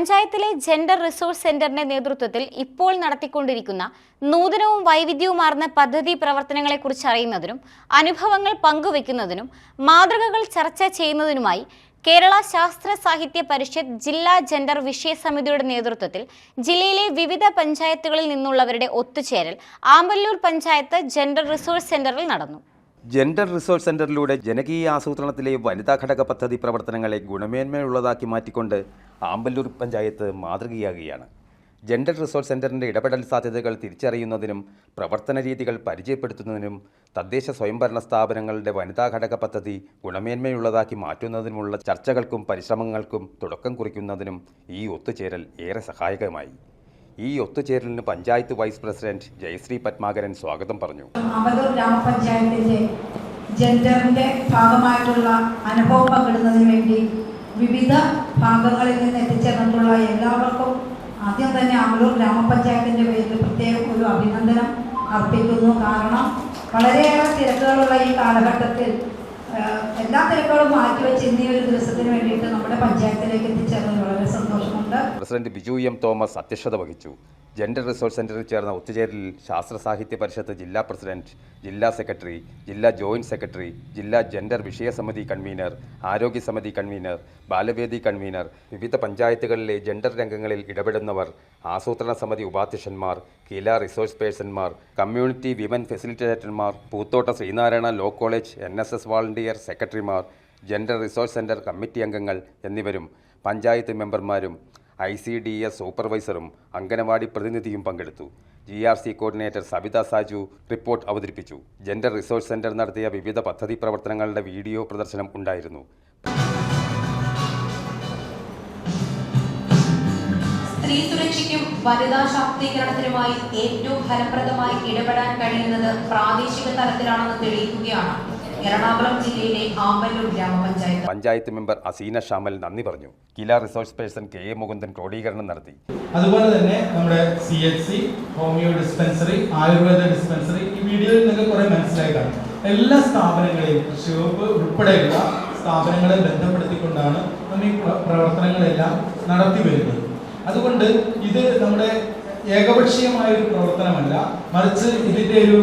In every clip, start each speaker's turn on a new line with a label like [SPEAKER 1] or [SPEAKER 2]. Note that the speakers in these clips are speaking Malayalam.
[SPEAKER 1] പഞ്ചായത്തിലെ ജെൻഡർ റിസോഴ്സ് സെന്ററിന്റെ നേതൃത്വത്തിൽ ഇപ്പോൾ നടത്തിക്കൊണ്ടിരിക്കുന്ന നൂതനവും വൈവിധ്യവുമാർന്ന പദ്ധതി പ്രവർത്തനങ്ങളെക്കുറിച്ച് അറിയുന്നതിനും അനുഭവങ്ങൾ പങ്കുവെക്കുന്നതിനും മാതൃകകൾ ചർച്ച ചെയ്യുന്നതിനുമായി കേരള ശാസ്ത്ര സാഹിത്യ പരിഷത്ത് ജില്ലാ ജെൻഡർ വിഷയ സമിതിയുടെ നേതൃത്വത്തിൽ ജില്ലയിലെ വിവിധ പഞ്ചായത്തുകളിൽ നിന്നുള്ളവരുടെ ഒത്തുചേരൽ ആമ്പല്ലൂർ പഞ്ചായത്ത് ജെൻഡർ റിസോഴ്സ് സെന്ററിൽ നടന്നു.
[SPEAKER 2] ജെൻഡർ റിസോഴ്സ് സെന്ററിലൂടെ ജനകീയ ആസൂത്രണത്തിലെ വനിതാ ഘടക പദ്ധതി പ്രവർത്തനങ്ങളെ ഗുണമേന്മയുള്ളതാക്കി മാറ്റിക്കൊണ്ട് ആമ്പല്ലൂർ പഞ്ചായത്ത് മാതൃകയാകുകയാണ്. ജെൻഡർ റിസോഴ്സ് സെന്ററിന്റെ ഇടപെടൽ സാധ്യതകൾ തിരിച്ചറിയുന്നതിനും പ്രവർത്തന രീതികൾ പരിചയപ്പെടുത്തുന്നതിനും തദ്ദേശ സ്വയംഭരണ സ്ഥാപനങ്ങളുടെ വനിതാ ഘടക പദ്ധതി ഗുണമേന്മയുള്ളതാക്കി മാറ്റുന്നതിനുമുള്ള ചർച്ചകൾക്കും പരിശ്രമങ്ങൾക്കും തുടക്കം കുറിക്കുന്നതിനും ഈ ഒത്തുചേരൽ ഏറെ സഹായകമായി. ഈ ഒത്തുചേരലിന് പഞ്ചായത്ത് വൈസ് പ്രസിഡന്റ് ജയശ്രീ പത്മാകരൻ സ്വാഗതം പറഞ്ഞു.
[SPEAKER 3] ഗ്രാമപഞ്ചായത്തിന്റെ ജെൻഡറിന്റെ ഭാഗമായിട്ടുള്ള അനുഭവം പങ്കിടുന്നതിന് വേണ്ടി വിവിധ ഭാഗങ്ങളിൽ നിന്ന് എത്തിച്ചേർന്നിട്ടുള്ള എല്ലാവർക്കും ആദ്യം തന്നെ അമലൂർ ഗ്രാമപഞ്ചായത്തിന്റെ പേരിൽ പ്രത്യേകം ഒരു അഭിനന്ദനം അർപ്പിക്കുന്നു. കാരണം വളരെയേറെ തിരക്കുകളുള്ള ഈ കാലഘട്ടത്തിൽ എല്ലാ തിരക്കുകളും മാറ്റിവെച്ച് ഇന്നീ ഒരു ദിവസത്തിന് വേണ്ടിയിട്ട് നമ്മുടെ പഞ്ചായത്തിലേക്ക് എത്തിച്ചേർന്നത് വളരെ സന്തോഷമുണ്ട്
[SPEAKER 2] പ്രസിഡന്റ് ബിജു എം തോമസ് അധ്യക്ഷത വഹിച്ചു. ജെൻഡർ റിസോഴ്സ് സെന്ററിൽ ചേർന്ന ഒത്തുചേരലിൽ ശാസ്ത്ര സാഹിത്യ പരിഷത്ത് ജില്ലാ പ്രസിഡന്റ് ജില്ലാ സെക്രട്ടറി ജില്ലാ ജോയിന്റ് സെക്രട്ടറി ജില്ലാ ജെൻഡർ വിഷയ സമിതി കൺവീനർ ആരോഗ്യ സമിതി കൺവീനർ ബാലവേദി കൺവീനർ വിവിധ പഞ്ചായത്തുകളിലെ ജെൻഡർ രംഗങ്ങളിൽ ഇടപെടുന്നവർ ആസൂത്രണ സമിതി ഉപാധ്യക്ഷന്മാർ കില റിസോഴ്സ് പേഴ്സൺമാർ community women ഫെസിലിറ്റേറ്റർമാർ Poothotta Sreenarayana law college N S S volunteer സെക്രട്ടറിമാർ ജെൻഡർ റിസോഴ്സ് സെന്റർ കമ്മിറ്റി അംഗങ്ങൾ എന്നിവരും പഞ്ചായത്ത് മെമ്പർമാരും ഐ സി ഡി എസ് സൂപ്പർവൈസറും അംഗനവാടി പ്രതിനിധിയും പങ്കെടുത്തു. G R C coordinator Sabitha Saju report അവതരിപ്പിച്ചു. ജെൻഡർ റിസോഴ്സ് സെന്റർ നടത്തിയ വിവിധ പദ്ധതി പ്രവർത്തനങ്ങളുടെ വീഡിയോ പ്രദർശനം ഉണ്ടായിരുന്നു.
[SPEAKER 4] സ്ത്രീ സുരക്ഷയ്ക്കും വനിതാ ശാക്തീകരണത്തിനുമായി ഏറ്റവും ഫലപ്രദമായി ഇടപെടാൻ കഴിയുന്നത് പ്രാദേശിക തലത്തിലാണെന്ന് തെളിയിക്കുകയാണ്. എറണാകുളം ജില്ലയിലെ ആമ്പല്ലൂർ ഗ്രാമപഞ്ചായത്ത്
[SPEAKER 2] പഞ്ചായത്ത് മെമ്പർ അസീന ഷാമൽ നന്ദി പറഞ്ഞു. KILA resource person K A Mukundan ക്രോഡീകരണം നടത്തി.
[SPEAKER 5] അതുപോലെ തന്നെ നമ്മുടെ C H C homeo dispensary Ayurveda dispensary ഈ വീഡിയോയിൽ നിങ്ങൾക്ക് കുറെ മനസ്സിലായി കാണും. എല്ലാ സ്ഥാപനങ്ങളെയും കൃഷി വകുപ്പ് ഉൾപ്പെടെയുള്ള സ്ഥാപനങ്ങളെ ബന്ധപ്പെടുത്തിക്കൊണ്ടാണ് നമ്മൾ ഈ പ്രവർത്തനങ്ങളെല്ലാം നടത്തി വരുന്നത്. അതുകൊണ്ട് ഇത് നമ്മുടെ ഏകപക്ഷീയമായ ഒരു പ്രവർത്തനമല്ല. മറിച്ച് ഇതിന്റെ ഒരു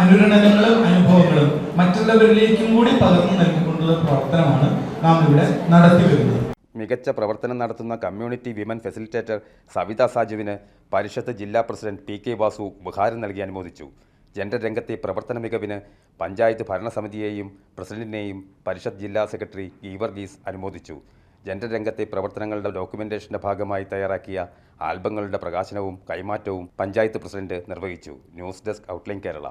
[SPEAKER 5] അനുരണനങ്ങളും അനുഭവങ്ങളും മറ്റുള്ളവരിലേക്കും കൂടി പകർന്നു നൽകിക്കൊണ്ടുള്ള പ്രവർത്തനമാണ് നാം ഇവിടെ നടത്തി വരുന്നത്
[SPEAKER 2] മികച്ച പ്രവർത്തനം നടത്തുന്ന കമ്മ്യൂണിറ്റി വിമൻ ഫെസിലിറ്റേറ്റർ സവിത സാജുവിന് പരിഷത്ത് ജില്ലാ പ്രസിഡന്റ് പി കെ വാസു ഉപഹാരം നൽകി അനുമോദിച്ചു. ജെൻഡർ രംഗത്തെ പ്രവർത്തന മികവിന് പഞ്ചായത്ത് ഭരണസമിതിയെയും പ്രസിഡന്റിനെയും പരിഷത്ത് ജില്ലാ സെക്രട്ടറി ഗീവർഗീസ് അനുമോദിച്ചു. ജെൻഡർ രംഗത്തെ പ്രവർത്തനങ്ങളുടെ ഡോക്യുമെന്റേഷന്റെ ഭാഗമായി തയ്യാറാക്കിയ ആൽബങ്ങളുടെ പ്രകാശനവും കൈമാറ്റവും പഞ്ചായത്ത് പ്രസിഡന്റ് നിർവഹിച്ചു. News desk outline Kerala.